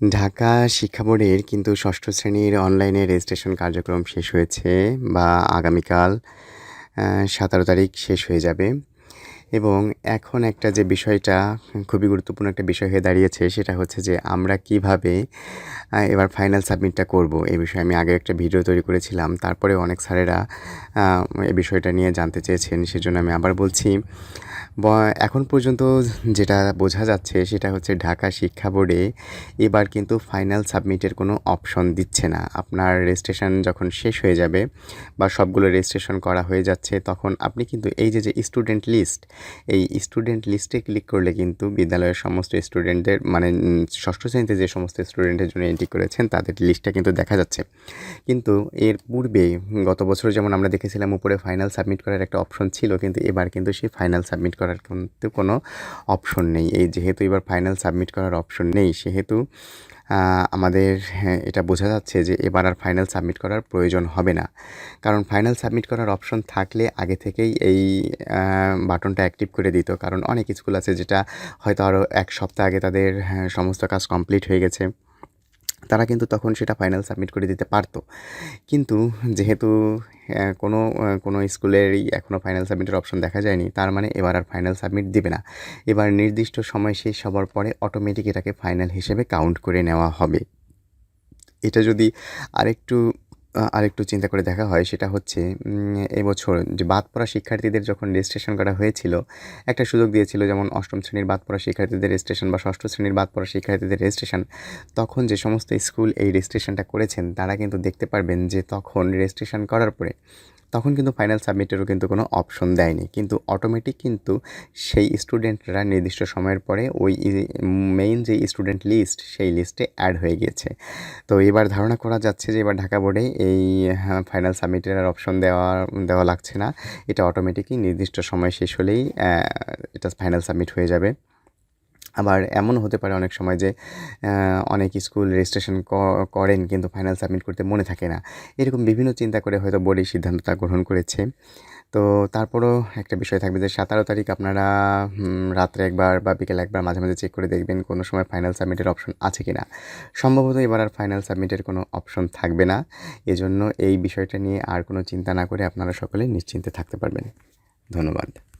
ঢাকা শিক্ষা বোর্ডের কিন্তু ষষ্ঠ শ্রেণির অনলাইনে রেজিস্ট্রেশন কার্যক্রম শেষ হয়েছে বা আগামীকাল সতেরো তারিখ শেষ হয়ে যাবে। এবং এখন একটা যে বিষয়টা খুবই গুরুত্বপূর্ণ একটা বিষয় হয়ে দাঁড়িয়েছে, সেটা হচ্ছে যে আমরা কীভাবে এবার ফাইনাল সাবমিটটা করব। এই বিষয়ে আমি আগে একটা ভিডিও তৈরি করেছিলাম। তারপরে অনেক স্যারেরা এই বিষয়টা নিয়ে জানতে চেয়েছেন, সেজন্য আমি আবার বলছি। এখন পর্যন্ত যেটা বোঝা যাচ্ছে, সেটা হচ্ছে ঢাকা শিক্ষা বোর্ডে এবার কিন্তু ফাইনাল সাবমিটের কোনো অপশন দিচ্ছে না। আপনার রেজিস্ট্রেশন যখন শেষ হয়ে যাবে বা সবগুলো রেজিস্ট্রেশন করা হয়ে যাচ্ছে, তখন আপনি কিন্তু এই যে যে স্টুডেন্ট লিস্ট এই স্টুডেন্ট লিস্টে ক্লিক করলে কিন্তু বিদ্যালয়ের সমস্ত স্টুডেন্টদের মানে ষষ্ঠ শ্রেণীতে যে সমস্ত স্টুডেন্টের জন্য এন্ট্রি করেছেন, তাদের লিস্টটা কিন্তু দেখা যাচ্ছে। কিন্তু এর পূর্বে গত বছর যেমন আমরা দেখেছিলাম উপরে ফাইনাল সাবমিট করার একটা অপশন ছিল কিন্তু এবার কিন্তু সেই ফাইনাল সাবমিট করার কিন্তু কোনো অপশন নেই। এই যেহেতু এবার ফাইনাল সাবমিট করার অপশন নেই সেহেতু আমাদের হ্যাঁ, এটা বোঝা যাচ্ছে যে এবার আর ফাইনাল সাবমিট করার প্রয়োজন হবে না। কারণ ফাইনাল সাবমিট করার অপশন থাকলে আগে থেকেই এই বাটনটা অ্যাক্টিভ করে দিত। কারণ অনেক স্কুল আছে যেটা হয়তো আরও এক সপ্তাহ আগে তাদের হ্যাঁ, সমস্ত কাজ কমপ্লিট হয়ে গেছে। তারা কিন্তু তখন সেটা ফাইনাল সাবমিট করে দিতে পারতো। কিন্তু যেহেতু কোনো কোনো স্কুলেরই এখনও ফাইনাল সাবমিটের অপশন দেখা যায়নি, তার মানে এবার আর ফাইনাল সাবমিট দিবে না। এবার নির্দিষ্ট সময় শেষ হওয়ার পরে অটোমেটিক এটাকে ফাইনাল হিসেবে কাউন্ট করে নেওয়া হবে। এটা যদি আরেকটু আরেকটু চিন্তা করে দেখা হয় সেটা হচ্ছে এবছর যে বাদ পড়া শিক্ষার্থীদের যখন রেজিস্ট্রেশন করা হয়েছিল, একটা সুযোগ দিয়েছিল যেমন অষ্টম শ্রেণির বাদ পড়া শিক্ষার্থীদের রেজিস্ট্রেশন বা ষষ্ঠ শ্রেণির বাদ পড়া শিক্ষার্থীদের রেজিস্ট্রেশন। তখন যে সমস্ত স্কুল এই রেজিস্ট্রেশনটা করেছেন তারা কিন্তু দেখতে পারবেন যে তখন রেজিস্ট্রেশন করার পরে তখন কিন্তু ফাইনাল সাবমিটেরও কিন্তু কোনো অপশন দেয়নি। কিন্তু অটোমেটিক কিন্তু সেই স্টুডেন্টরা নির্দিষ্ট সময়ের পরে ওই মেইন যে স্টুডেন্ট লিস্ট সেই লিস্টে অ্যাড হয়ে গিয়েছে। তো এবার ধারণা করা যাচ্ছে যে এবার ঢাকা বোর্ডে এই হ্যাঁ, ফাইনাল সাবমিটের আর অপশন দেওয়া দেওয়া লাগছে না। এটা অটোমেটিকই নির্দিষ্ট সময় শেষ হলেই এটা ফাইনাল সাবমিট হয়ে যাবে। আবার এমনও হতে পারে অনেক সময় যে অনেক স্কুল রেজিস্ট্রেশন করেন কিন্তু ফাইনাল সাবমিট করতে মনে থাকে না। এরকম বিভিন্ন চিন্তা করে হয়তো বোর্ড এই সিদ্ধান্তটা গ্রহণ করেছে। তো তারপরেও একটা বিষয় থাকবে যে ১৭ তারিখ আপনারা রাত্রে একবার বা বিকেলে একবার মাঝে, মাঝে চেক করে দেখবেন কোনো সময় ফাইনাল সাবমিটের অপশন আছে কি না সম্ভবত এবার আর ফাইনাল সাবমিটের কোনো অপশন থাকবে না। এজন্য এই বিষয়টা নিয়ে আর কোনো চিন্তা না করে আপনারা সকলে নিশ্চিন্তে থাকতে পারবেন। ধন্যবাদ।